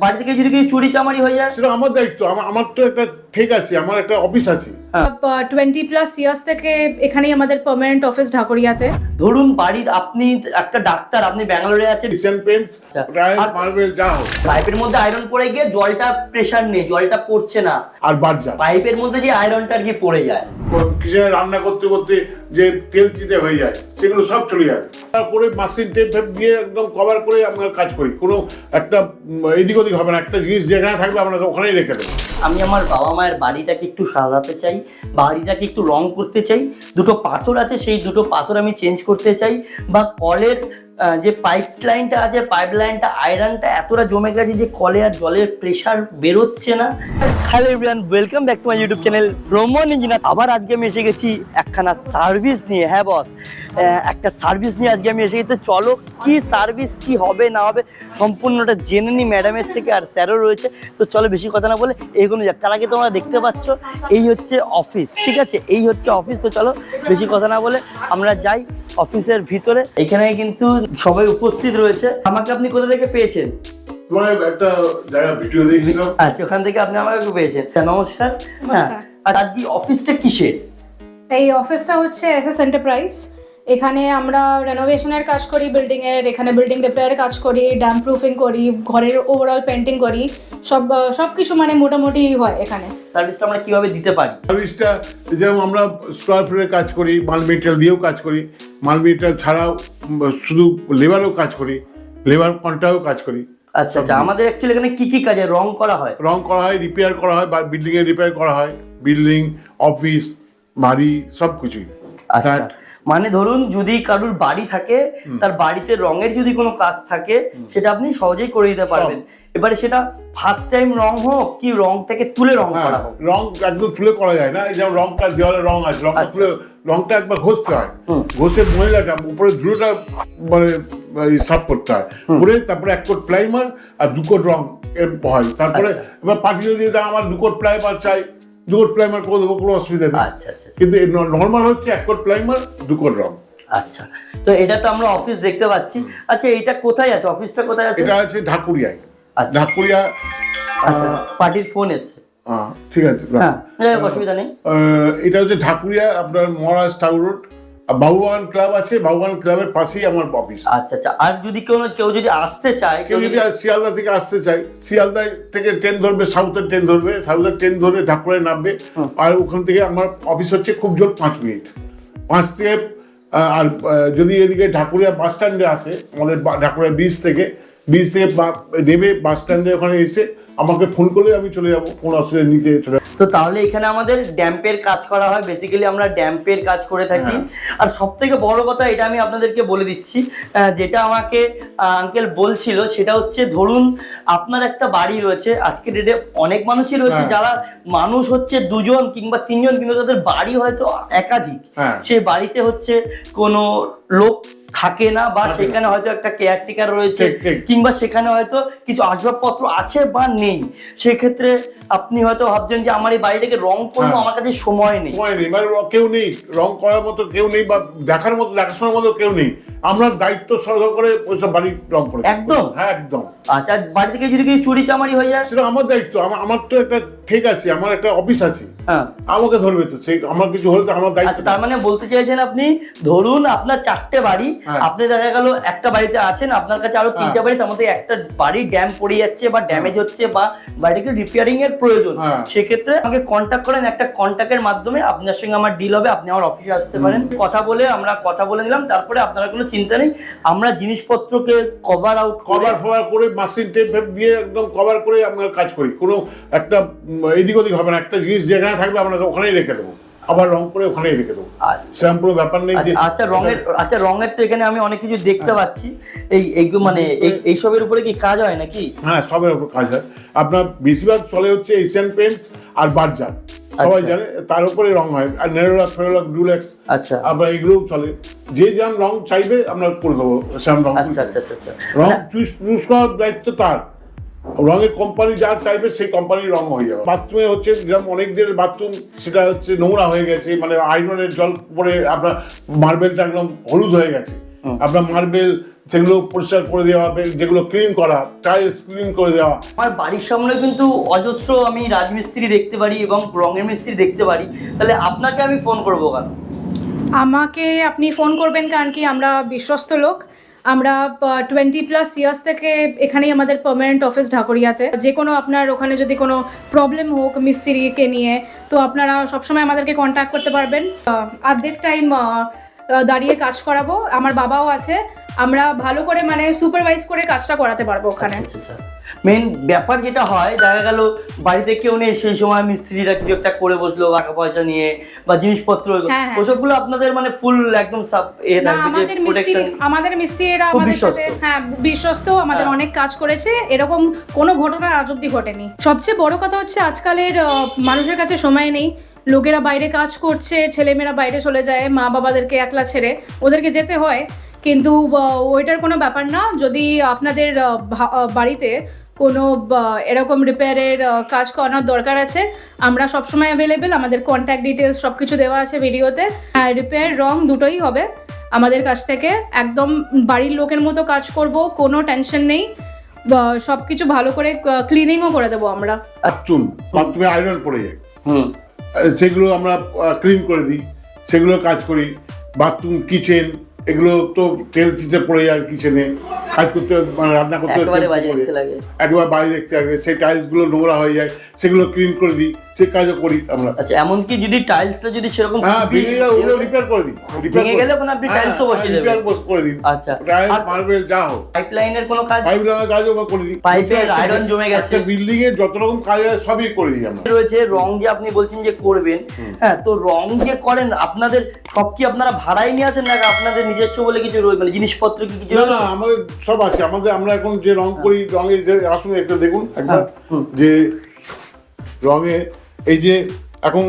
বাড়ি থেকে যদি কিছু চুরি চামারি হয়ে যায়? সেটা আমার দায়িত্ব আমার তো একটা ঠিক আছে, আমার একটা অফিস আছে। টোয়েন্টি প্লাস ইয়ার্স থেকে এখানেই আমাদের পার্মানেন্ট অফিস ঢাকুরিয়াতে। ধরুন বাড়ির আপনি একটা ডাক্তার আপনি ব্যাঙ্গালোরে আছেন। Kitchen pens. মার্বেল যা হোক। পাইপের মধ্যে আয়রন পড়ে গিয়ে জলটা প্রেসার নেই জলটা পড়ছে না। আর বাদজার পাইপের মধ্যে যে আয়রনটা আর কি পড়ে যায়। কিচেনে রান্না করতে করতে যে তেল চিটে হয়ে যায় সেগুলো সব চলে যায়। তারপরে মাস্কিং টেপ দিয়ে একদম কভার করে আমরা কাজ করি। কোনো একটা এদিক ওদিক হবে না। একটা জিনিস যেখানে থাকবে আমরা ওখানেই রেখে দেবো। আমি আমার বাবা মায়ের বাড়িটাকে একটু সাজাতে চাই। বাড়িটাকে একটু রং করতে চাই, দুটো পাথর আছে, সেই দুটো পাথর আমি চেঞ্জ করতে চাই, বা কলের যে পাইপ লাইনটা আছে পাইপ লাইনটা আয়রনটা এতটা জমে গেছে যে কলে আর জলের প্রেশার বেরোচ্ছে না। Hello everyone welcome back to my YouTube channel ভ্রমণ ইঞ্জিনিয়ার আবার আজকে আমি এসে গেছি একখানা সার্ভিস নিয়ে হ্যাঁ বস একটা সার্ভিস নিয়ে আজকে আমি এসে গেছি তো চলো কি সার্ভিস কি হবে না হবে সম্পূর্ণটা জেনে নি ম্যাডামের থেকে আর স্যারও রয়েছে। তো চলো বেশি কথা না বলে এগুলো যাক। তার আগে তোমরা দেখতে পাচ্ছ এই হচ্ছে অফিস ঠিক আছে? এই হচ্ছে অফিস তো চলো বেশি কথা না বলে আমরা যাই অফিসের ভিতরে। এখানে কিন্তু সবাই উপস্থিত রয়েছে। আমাকে আপনি কোথা থেকে পেয়েছেন? তোমার একটা জায়গা ভিডিও দেখছিলাম। আচ্ছা ওখান থেকে আপনি আমাকে পেয়েছেন। হ্যাঁ, নমস্কার। হ্যাঁ আর আজকে অফিসটা কিসের? এই অফিসটা হচ্ছে এস এস এন্টারপ্রাইজ এখানে আমরা রেনোভেশনের কাজ করি বিল্ডিং এর এখানে বিল্ডিং রিপেয়ারের কাজ করি ড্যাম প্রুফিং করি ঘরের ওভারঅল পেন্টিং করি সব সব কিছু মানে মোটামুটি হয় এখানে। সার্ভিসটা আমরা কীভাবে দিতে পারি? সার্ভিসটা যেমন আমরা স্কোয়ার ফিটের কাজ করি মাল মেটেরিয়াল দিয়েও কাজ করি মাল মেটেরিয়াল ছাড়াও শুধু লেবারও কাজ করি লেবার কন্ট্রাও কাজ করি। আচ্ছা আচ্ছা আমাদের অ্যাকচুয়ালি এখানে কি কি কাজে রং করা হয়? রং করা হয় রিপেয়ার করা হয় বা বিল্ডিংয়ে রিপেয়ার করা হয় বিল্ডিং অফিস বাড়ি সব কিছুই আচ্ছা মানে ধরুন যদি কারুর বাড়ি থাকে তার বাড়িতে রঙের যদি কোনো কাজ থাকে সেটা আপনি সহজেই করে দিতে পারবেন। এবারে সেটা ফার্স্ট টাইম রং হোক কি রং থেকে তুলে রং হ্যাঁ করা হোক। রং একদম তুলে করা যায় না। এই যেমন রংটা দেওয়ালে রং আছে রংটা আচ্ছা। তুলে রংটা একবার ঘষতে হয়। ঘষে মহিলাটা উপরে ধুলোটা মানে সাফ করতে হয়। করে তারপরে এক কোট প্লাইমার আর দু কোট রং হয়। তারপরে আচ্ছা। এবার পাঠিয়ে দিয়ে দাও আমার দু কোট প্লাইমার চাই দু প্রাইমার প্লাইমার করে দেবো কোনো অসুবিধা নেই। আচ্ছা আচ্ছা আচ্ছা। কিন্তু নর্মাল হচ্ছে এক কোট প্লাইমার দু কোট রং আচ্ছা তো এটা তো আমরা অফিস দেখতে পাচ্ছি। আচ্ছা এটা কোথায় আছে? অফিসটা কোথায় আছে? এটা আছে ঢাকুরিয়ায়। আচ্ছা। ঢাকুরিয়া আচ্ছা পার্টির ফোন এসছে। ঠিক আছে হ্যাঁ অসুবিধা নেই। এটা হচ্ছে ঢাকুরিয়া আপনার Maharaj town road Babubagan club আছে বাবুবাগান ক্লাবের পাশেই আমার অফিস আচ্ছা আচ্ছা আর যদি কোনো কেউ যদি আসতে চায় কেউ যদি শিয়ালদা থেকে আসতে চায় শিয়ালদা থেকে ট্রেন ধরবে সাউথের ট্রেন ধরবে সাউথের ট্রেন ধরে ঢাকুরায় নামবে। আর ওখান থেকে আমার অফিস হচ্ছে খুব জোর পাঁচ মিনিট। পাঁচ থেকে আর যদি এদিকে ঢাকুরিয়া বাস স্ট্যান্ডে আসে আমাদের ঢাকুরিয়া ব্রিজ থেকে ব্রিজ থেকে বা- নেমে বাস স্ট্যান্ডে ওখানে এসে আমাকে ফোন করলে আমি চলে যাব কোনো অসুবিধা নিচে চলে তো তাহলে এখানে আমাদের ড্যাম্পের কাজ করা হয় বেসিক্যালি আমরা ড্যাম্পের কাজ করে থাকি আর সব থেকে বড় কথা এটা আমি আপনাদেরকে বলে দিচ্ছি যেটা আমাকে আঙ্কেল বলছিল সেটা হচ্ছে ধরুন আপনার একটা বাড়ি রয়েছে আজকে ডেটে অনেক মানুষই রয়েছে হ্যাঁ। যারা মানুষ হচ্ছে দুজন কিংবা তিনজন কিন্তু তাদের বাড়ি হয়তো একাধিক হ্যাঁ। সেই বাড়িতে হচ্ছে কোনো লোক থাকে না বা সেখানে হয়তো একটা কেয়ারটেকার রয়েছে। কিংবা সেখানে হয়তো কিছু আসবাবপত্র আছে বা নেই সেক্ষেত্রে আপনি হয়তো ভাবছেন যে আমার এই বাড়িটাকে রং করব হ্যাঁ। আমার কাছে সময় নেই সময় নেই মানে কেউ নেই রং করার মতো কেউ নেই বা দেখার মতো দেখাশোনার মতো কেউ নেই আমরা দায়িত্ব সরকার করে ওইসব বাড়ি রং করে একদম? হ্যাঁ একদম। আচ্ছা বাড়ি থেকে যদি কিছু চুরি চামারি হয়ে যায়? সেটা আমার দায়িত্ব। আমার আমার তো একটা ঠিক আছে আমার একটা অফিস আছে। হ্যাঁ। আমাকে ধরবে তো সেই আমার কিছু হলে তো আমার দায়িত্ব আচ্ছা তার মানে বলতে চাইছেন আপনি ধরুন আপনার চারটে বাড়ি হ্যাঁ। আপনি দেখা গেল একটা বাড়িতে আছেন আপনার কাছে আরও তিনটা বাড়ি তার মধ্যে একটা বাড়ি ড্যাম পড়ে যাচ্ছে বা ড্যামেজ হচ্ছে বা বাড়িটাকে রিপেয়ারিং এর প্রয়োজন। হ্যাঁ। সেক্ষেত্রে আমাকে কন্ট্যাক্ট করেন একটা কন্ট্যাক্টের মাধ্যমে আপনার সঙ্গে আমার ডিল হবে আপনি আমার অফিসে আসতে পারেন। কথা বলে আমরা কথা বলে নিলাম তারপরে আপনারা কোনো চিন্তা নেই। আমরা জিনিসপত্রকে কভার আউট কভার ফভার করে মাস্কিং টেপ দিয়ে একদম কভার করে আমরা কাজ করি। কোনো একটা এদিক ওদিক হবে না। একটা জিনিস যেখানে থাকবে আমরা ওখানেই রেখে দেবো। আবার রং করে ওখানেই রেখে দেবো। আচ্ছা। সেরকম কোনো ব্যাপার নেই আচ্ছা, আচ্ছা রঙের আচ্ছা রঙের তো এখানে আমি অনেক কিছু দেখতে পাচ্ছি। এই এইগুলো মানে এই- এইসবের উপরে কি কাজ হয় নাকি? হ্যাঁ সবের উপর কাজ হয়। আপনার বেশিরভাগ চলে হচ্ছে এশিয়ান পেন্টস আর বার্জার সবাই আচ্ছা। জানে তার উপরে রং হয়। আর নেরোলাক ফেরোলাক ডুলেক্স আচ্ছা। আপনার এগুলোও চলে। যে যেমন রং চাইবে আমরা করে দেবো সেরকম রং আচ্ছা আচ্ছা আচ্ছা আচ্ছা। রং চুজ চুজ করার দায়িত্ব তার। রঙের কোম্পানি যা চাইবে সেই কোম্পানির রং হয়ে যাবে। বাথরুমে হচ্ছে যেমন অনেক দিনের বাথরুম সেটা হচ্ছে নোংরা হয়ে গেছে মানে আয়রনের জল পরে আপনার মার্বেলটা একদম হলুদ হয়ে গেছে। আপনার মার্বেল সেগুলো পরিষ্কার করে দেওয়া হবে যেগুলো ক্লিন করা টাইলস ক্লিন করে দেওয়া। আমার বাড়ির সামনে কিন্তু অজস্র আমি রাজমিস্ত্রি দেখতে পারি এবং রঙের মিস্ত্রি দেখতে পারি। তাহলে আপনাকে আমি ফোন করব কেন? আমাকে আপনি ফোন করবেন কারণ কি আমরা বিশ্বস্ত লোক। আমরা টোয়েন্টি প্লাস ইয়ার্স থেকে এখানেই আমাদের পার্মানেন্ট অফিস ঢাকুরিয়াতে। যে কোনো আপনার ওখানে যদি কোনো প্রবলেম হোক মিস্ত্রিকে নিয়ে তো আপনারা সবসময় আমাদেরকে কন্ট্যাক্ট করতে পারবেন। আহ, অর্ধেক টাইম দাঁড়িয়ে কাজ করাবো। আমার বাবাও আছে। আমরা ভালো করে মানে সুপারভাইজ করে কাজটা করাতে পারব ওখানে। আচ্ছা আচ্ছা মেন ব্যাপার যেটা হয় দেখা গেল বাড়িতে কেউ নেই সেই সময় মিস্ত্রিরা কিছু একটা করে বসল টাকা পয়সা নিয়ে বা জিনিসপত্র হ্যাঁ, হ্যাঁ। ওসবগুলো আপনাদের মানে ফুল একদম সাব এ থাকবে আমাদের মিস্ত্রি প্রোটেকশন আমাদের মিস্ত্রিরা আমাদের সাথে হ্যাঁ বিশ্বস্ত আমাদের হ্যাঁ। অনেক কাজ করেছে। এরকম কোনো ঘটনা আজ অব্দি ঘটেনি। সবচেয়ে বড় কথা হচ্ছে আজকালের মানুষের কাছে সময় নেই। লোকেরা বাইরে কাজ করছে ছেলেমেয়েরা বাইরে চলে যায় মা বাবাদেরকে একলা ছেড়ে ওদেরকে যেতে হয়। কিন্তু ওইটার কোনো ব্যাপার না। যদি আপনাদের বাড়িতে কোনো এরকম রিপেয়ারের কাজ করানোর দরকার আছে আমরা সবসময় অ্যাভেলেবেল আমাদের কন্ট্যাক্ট ডিটেলস সব কিছু দেওয়া আছে ভিডিওতে। হ্যাঁ রিপেয়ার রং দুটোই হবে আমাদের কাছ থেকে। একদম বাড়ির লোকের মতো কাজ করব কোনো টেনশন নেই। সব কিছু ভালো করে ক্লিনিংও করে দেবো আমরা। বাথরুম বাথরুমে আয়রন পড়ে যায়। হুম। সেগুলো আমরা ক্লিন করে দিই সেগুলো কাজ করি বাথরুম কিচেন এগুলো তো তেল চিতে পড়ে যায় কিচেনে। কাজ করতে মানে রান্না করতে একেবারে পড়ে। দেখতে লাগে। হবে সেই টাইলসগুলো নোংরা হয়ে যায় সেগুলো ক্লিন করে দিই সেই কাজও করি আমরা। আচ্ছা এমনকি যদি টাইলসটা যদি সেরকম হ্যাঁ ভেঙে গেলে ওগুলো রিপেয়ার করে দিই। ভেঙে গেলে ওখানে আপনি হ্যাঁ, টাইলসও বসিয়ে হ্যাঁ, দেবেন। repair করে দিই। আচ্ছা। টাইলস মার্বেল যা হোক। পাইপ লাইনের কোনো কাজ পাইপ লাগানোর কাজও আমরা করে দিই। পাইপের iron জমে গেছে। একটা বিল্ডিং এর যত রকম কাজ হয় সবই করে দিই আমরা। রয়েছে রং যে আপনি বলছেন যে করবেন হ্যাঁ তো রং যে করেন আপনাদের সব কি আপনারা ভাড়াই নিয়ে আছেন নাকি আপনাদের নিজস্ব বলে কিছু রয়েছে মানে জিনিসপত্র কি কিছু না না আমাদের সব আছে। আমাদের আমরা এখন যে রং করি রঙের যে আসুন একটা দেখুন একবার। হ্যাঁ। যে রঙে এই যে এখন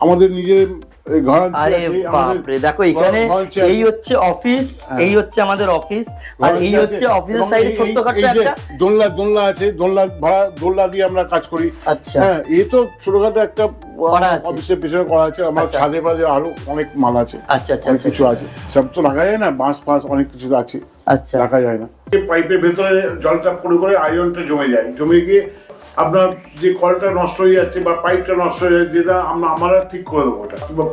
আমাদের নিজের আরে বাপরে দেখো এখানে এই হচ্ছে অফিস হ্যাঁ। এই হচ্ছে আমাদের অফিস আর এই হচ্ছে অফিসের সাইডে একটা দোলনা দোলনা আছে দোলনা ভাড়া দোলনা দিয়ে আমরা কাজ করি। আচ্ছা। হ্যাঁ এই তো ছোটখাটো একটা। অফিসের পেছনে করা আছে। আমার আচ্ছা। ছাদে পাশে আরও অনেক মাল আছে। আচ্ছা আচ্ছা অনেক আচ্ছা, কিছু আছে। সব তো রাখা যায় না? বাঁশ ফাঁস অনেক কিছু আছে। আচ্ছা। রাখা যায় না। পাইপের ভেতরে জলটা পড়ে করে আয়রনটা জমে যায়। জমে গিয়ে আপনার যে কলটা নষ্ট হয়ে যাচ্ছে বা পাইপটা নষ্ট হয়ে যাচ্ছে, যেটা আমরা আমরা ঠিক করে দেবো ওটা। কিংবা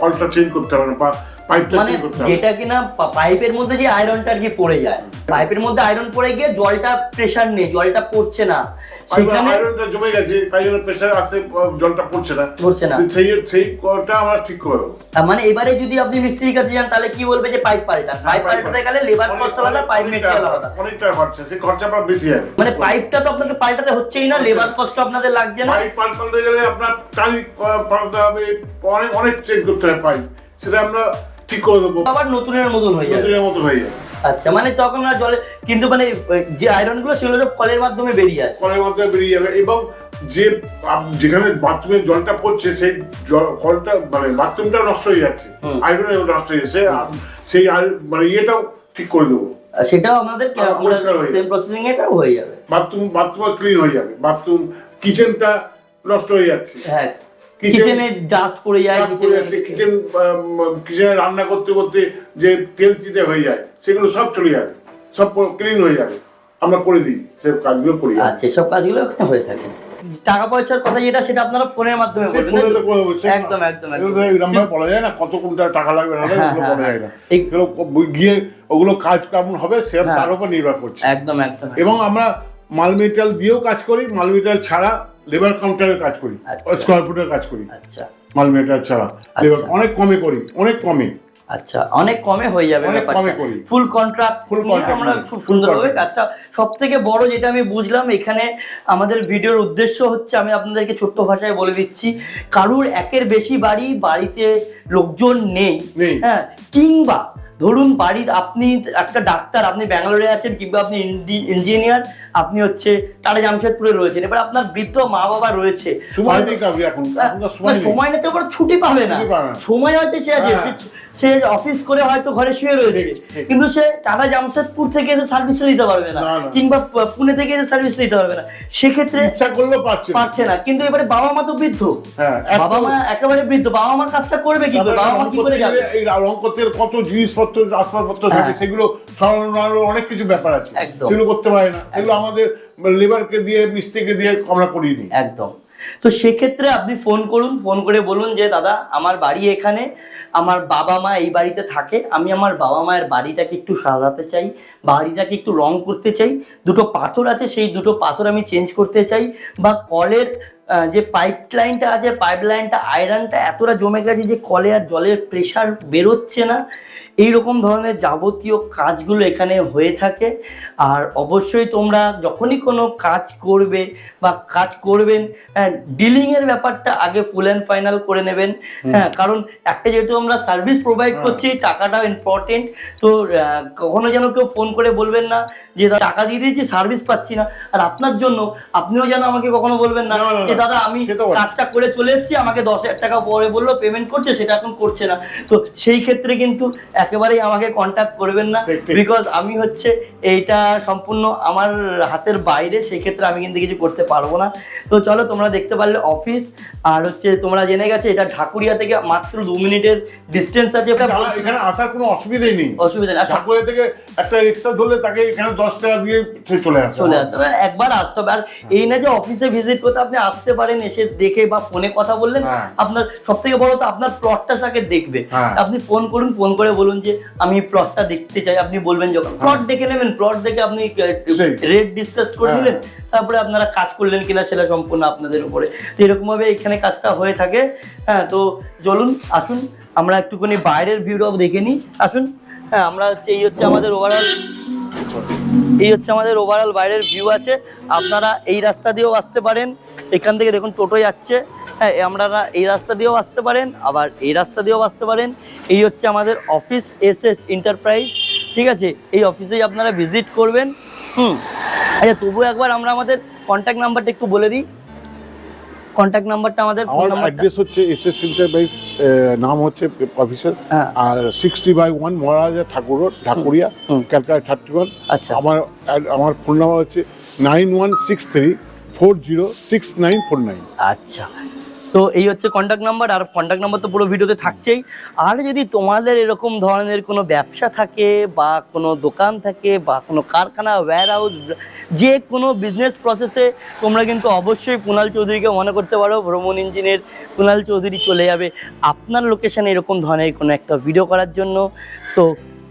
কলটা চেঞ্জ করতে হবে না বা পাইপটা মানে চেঞ্জ করতে হবে। যেটা কিনা পাইপের মধ্যে যে আয়রনটা আর কি পড়ে যায়। পাইপের মধ্যে আয়রন পড়ে গিয়ে জলটা প্রেসার নেই জলটা পড়ছে না। সেখানে আয়রনটা জমে গেছে তাই জন্য আসে জলটা পড়ছে না। পড়ছে না। সেই সেই কলটা আমরা ঠিক করে দেবো। তার মানে এবারে যদি আপনি মিস্ত্রির কাছে যান তাহলে কি বলবে যে পাইপ পাল্টান পাইপ পাল্টাতে গেলে লেবার কস্ট আলাদা পাইপ মেটেরিয়াল আলাদা। অনেক টাকা খরচা সেই খরচা আপনার বেঁচে যাবে মানে পাইপটা তো আপনাকে পাল্টাতে হচ্ছেই না লেবার কষ্ট আপনাদের লাগছে না। পাইপ পাল্টাতে গেলে আপনার টাইম পাল্টাতে হবে অনেক অনেক চেঞ্জ করতে হবে পাইপ সেটা আমরা ঠিক করে দেবো। আবার নতুনের মতন হয়ে যাবে। নতুনের মতো হয়ে যাবে। আচ্ছা মানে তখন আর জলে কিন্তু মানে যে আয়রনগুলো সেগুলো সব কলের মাধ্যমে বেরিয়ে আসে। কলের মাধ্যমে বেরিয়ে যাবে এবং যে যেখানে বাথরুমে জলটা পড়ছে সেই জল- কলটা মানে বাথরুমটা নষ্ট হয়ে যাচ্ছে। আয়রনে নষ্ট হয়ে যাচ্ছে। সেই মানে ইয়েটাও ঠিক করে দেবো। সেটাও আমাদের সেম। প্রসেসিং এটাও হয়ে যাবে। বাথরুম বাথরুম ক্লিন হয়ে যাবে। বাথরুম কিচেনটা নষ্ট হয়ে যাচ্ছে। হ্যাঁ। কিচেনে ডাস্ট পড়ে যায় যাচ্ছে কিচেন কিচেনে রান্না করতে করতে যে তেল চিটে হয়ে যায় সেগুলো সব চলে যাবে সব ক্লিন হয়ে যাবে। আমরা করে দিই কাজগুলো করি আচ্ছা সব কাজগুলো ওখানে হয়ে থাকে। টাকা পয়সার কথা যেটা সেটা আপনারা ফোনের মাধ্যমে একদম একদম বলা যায় না কত কোন টাকা লাগবে না এগুলো বলা যায় না। এগুলো গিয়ে ওগুলো কাজ কেমন হবে সে হ্যাঁ। তার উপর নির্ভর করছে। একদম একদম এবং আমরা মাল মেটেরিয়াল দিয়েও কাজ করি মাল মেটেরিয়াল ছাড়া লেবার কাউন্টারের কাজ করি আচ্ছা। স্কোয়ার ফুটের কাজ করি আচ্ছা। মাল মেটেরিয়াল ছাড়া। লেবার অনেক কমে করি অনেক কমে। আচ্ছা অনেক কমে হয়ে যাবে। ফুল কন্ট্রাক্ট contract আমরা খুব সুন্দরভাবে কাজটা সব থেকে বড় যেটা আমি বুঝলাম এখানে আমাদের ভিডিওর উদ্দেশ্য হচ্ছে আমি আপনাদেরকে ছোট্ট ভাষায় বলে দিচ্ছি কারুর একের বেশি বাড়ি বাড়িতে লোকজন নেই। হ্যাঁ কিংবা ধরুন বাড়ির আপনি একটা ডাক্তার আপনি ব্যাঙ্গালোরে আছেন কিংবা আপনি ইঞ্জিনিয়ার আপনি হচ্ছে টাটা জামশেদপুরে রয়েছেন। এবার আপনার বৃদ্ধ মা বাবা রয়েছে। সময় নেই এখন সময় নেই। তো নিতে ছুটি পাবে না। ছুটি পাবে না। সময় হয়তো সে আছে। হ্যাঁ। সে অফিস করে হয়তো ঘরে শুয়ে রয়েছে ঠিক। কিন্তু সে টাটা জামশেদপুর থেকে এসে সার্ভিস দিতে পারবে না। কিংবা পুনে থেকে এসে সার্ভিস দিতে পারবে না। সেক্ষেত্রে ইচ্ছা করলেও পারছে পারছে না। কিন্তু এবারে বাবা মা তো বৃদ্ধ। হ্যাঁ, বাবা মা একেবারে বৃদ্ধ। বাবা মা কাজটা করবে কি করে? বাবা মা কি করে যাবে? এই রং করতে কত জিনিসপত্র আসবাবপত্র থাকে হ্যাঁ। সেগুলো সরানোর অনেক কিছু ব্যাপার আছে। সেগুলো করতে পারে না। সেগুলো আমাদের লেবারকে দিয়ে মিস্ত্রিকে দিয়ে আমরা করিয়ে নিই একদম। তো সেক্ষেত্রে আপনি ফোন করুন ফোন করে বলুন যে, দাদা, আমার বাড়ি এখানে, আমার বাবা মা এই বাড়িতে থাকে, আমি আমার বাবা মায়ের বাড়িটাকে একটু সাজাতে চাই, বাড়িটাকে একটু রং করতে চাই, দুটো পাথর আছে, সেই দুটো পাথর আমি চেঞ্জ করতে চাই, বা কলের যে পাইপ লাইনটা আছে পাইপ লাইনটা আয়রনটা এতটা জমে গেছে যে কলে আর জলের প্রেশার বেরোচ্ছে না। এই রকম ধরনের যাবতীয় কাজগুলো এখানে হয়ে থাকে। আর অবশ্যই তোমরা যখনই কোনো কাজ করবে বা কাজ করবেন হ্যাঁ ডিলিংয়ের ব্যাপারটা আগে ফুল অ্যান্ড ফাইনাল করে নেবেন। হ্যাঁ কারণ একটা যেহেতু আমরা সার্ভিস প্রোভাইড হ্যাঁ। করছি টাকাটাও ইম্পর্টেন্ট তো কখনো যেন কেউ ফোন করে বলবেন না যে টাকা দিয়ে দিয়েছি সার্ভিস পাচ্ছি না। আর আপনার জন্য আপনিও যেন আমাকে কখনো বলবেন না দাদা আমি। কাজটা করে চলে এসেছি আমাকে দশ হাজার টাকা পরে বলল পেমেন্ট করছে সেটা এখন করছে না। তো সেই ক্ষেত্রে কিন্তু একেবারেই আমাকে কন্ট্যাক্ট করবেন না। বিকজ আমি হচ্ছে এইটা সম্পূর্ণ আমার হাতের বাইরে সেই ক্ষেত্রে আমি কিন্তু কিছু করতে পারব না। তো চলো তোমরা দেখতে পারলে অফিস আর হচ্ছে তোমরা জেনে গেছে এটা ঢাকুরিয়া থেকে মাত্র দু মিনিটের ডিস্টেন্স আছে। এখানে আসার কোনো অসুবিধাই নেই। অসুবিধা নেই সব- ঠাকুরের থেকে একটা রিক্সা ধরলে তাকে এখানে দশ টাকা দিয়ে চলে আসে। চলে আসতে একবার আসতে হবে। আর এই না যে অফিসে ভিজিট করতে আপনি আসতে পারেন এসে দেখে বা ফোনে কথা বললেন হ্যাঁ। আপনার সব থেকে বড় তো আপনার প্লটটা তাকে দেখবে হ্যাঁ। আপনি ফোন করুন ফোন করে বলুন যে আমি প্লটটা দেখতে চাই আপনি বলবেন যখন প্লট দেখে নেবেন প্লট দেখে আপনি হ্যাঁ। রেট ডিসকাস করে হ্যাঁ। নিলেন তারপরে আপনারা কাজ করলেন কিনা সেটা সম্পূর্ণ আপনাদের উপরে তো এরকম ভাবে এখানে কাজটা হয়ে থাকে হ্যাঁ তো চলুন আসুন আমরা একটুখানি বাইরের ভিউটাও দেখে নিই আসুন হ্যাঁ আমরা হচ্ছে এই হচ্ছে আমাদের ওভারঅল এই হচ্ছে আমাদের ওভারঅল বাইরের ভিউ আছে। আপনারা এই রাস্তা দিয়েও আসতে পারেন। এখান থেকে দেখুন টোটো যাচ্ছে। হ্যাঁ আপনারা এই রাস্তা দিয়েও আসতে পারেন, আবার এই রাস্তা দিয়েও আসতে পারেন। এই হচ্ছে আমাদের অফিস এস এস এন্টারপ্রাইজ ঠিক আছে? এই অফিসেই আপনারা ভিজিট করবেন। হুম। আচ্ছা তবু একবার আমরা আমাদের কন্ট্যাক্ট নাম্বারটা একটু বলে দিই। কন্ট্যাক্ট নাম্বারটা আমাদের ফোন নাম্বার অ্যাড্রেস হচ্ছে এস এস এন্টারপ্রাইজ নাম হচ্ছে অফিসের হ্যাঁ। আর sixty by one Maharaja Thakur road Dhakuria Calcutta thirty one আচ্ছা। আমার আমার ফোন নাম্বার হচ্ছে nine one six three four zero six nine four nine আচ্ছা। তো এই হচ্ছে কন্ট্যাক্ট নাম্বার আর কন্ট্যাক্ট নাম্বার তো পুরো ভিডিওতে থাকছেই। আর যদি তোমাদের এরকম ধরনের কোনো ব্যবসা থাকে, বা কোনো দোকান থাকে, বা কোনো কারখানা ওয়্যার হাউস যে কোনো বিজনেস প্রসেসে তোমরা কিন্তু অবশ্যই কুণাল চৌধুরীকে মনে করতে পারো, ভ্রমণ ইঞ্জিনের কুণাল চৌধুরী চলে যাবে আপনার লোকেশানে এরকম ধরনের কোনো একটা ভিডিও করার জন্য। So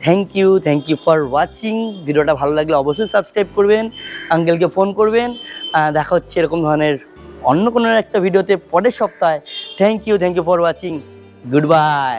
thank you thank you for watching ভিডিওটা ভালো লাগলে অবশ্যই সাবস্ক্রাইব করবেন আঙ্কেলকে ফোন করবেন। দেখা হচ্ছে এরকম ধরনের অন্য কোনো একটা ভিডিওতে পরের সপ্তাহে। Thank you thank you for watching good bye